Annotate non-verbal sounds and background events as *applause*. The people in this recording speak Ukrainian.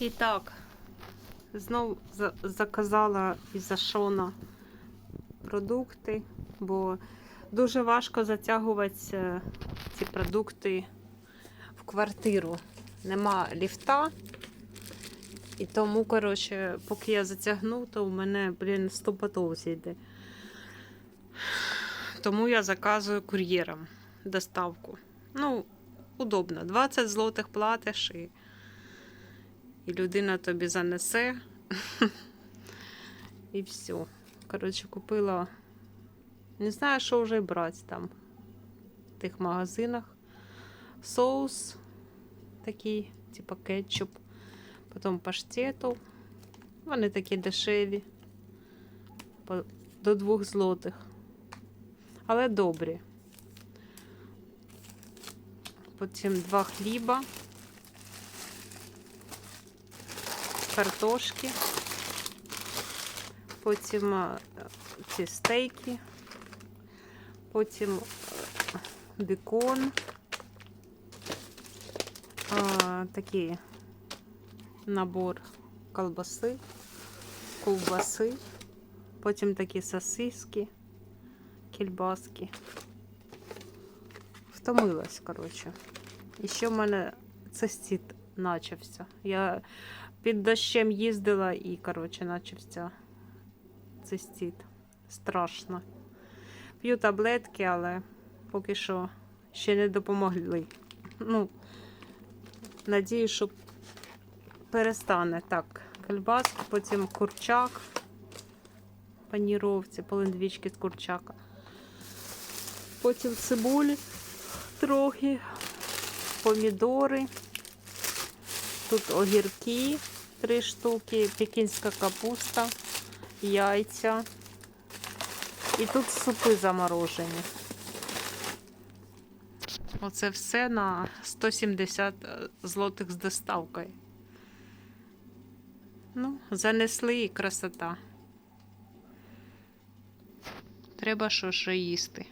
І так, знов за- заказала із Ашона продукти, бо дуже важко затягувати е, ці продукти в квартиру. Нема ліфта. І тому, коротше, поки я затягну, то у мене, блін, стопотов зійде. Тому я заказую кур'єром доставку. Ну, удобно. 20 злотих платиш і, і людина тобі занесе. *laughs* І все. Коротше, купила. Не знаю, що вже брати там в тих магазинах. Соус такий, типу кетчуп. Потім паштету. Вони такі дешеві. До двох злотих. Але добрі. Потім два хліба, картошки, потім е, ці стейки, потім е, бекон, а, такий набор колбаси, ковбаси, потім такі сосиски, кільбаски. Втомилась, коротше. І ще в мене цистит начався. Я під дощем їздила і, коротше, начався цистит. Страшно. П'ю таблетки, але поки що ще не допомогли. Ну, надію, що перестане так. Кальбаски, потім курчак. Паніровці, полендвічки з курчака. Потім цибулі трохи, помідори. Тут огірки три штуки, пекінська капуста, яйця. І тут супи заморожені. Оце все на 170 злотих з доставкою. Ну, занесли і красота. Треба що ще їсти.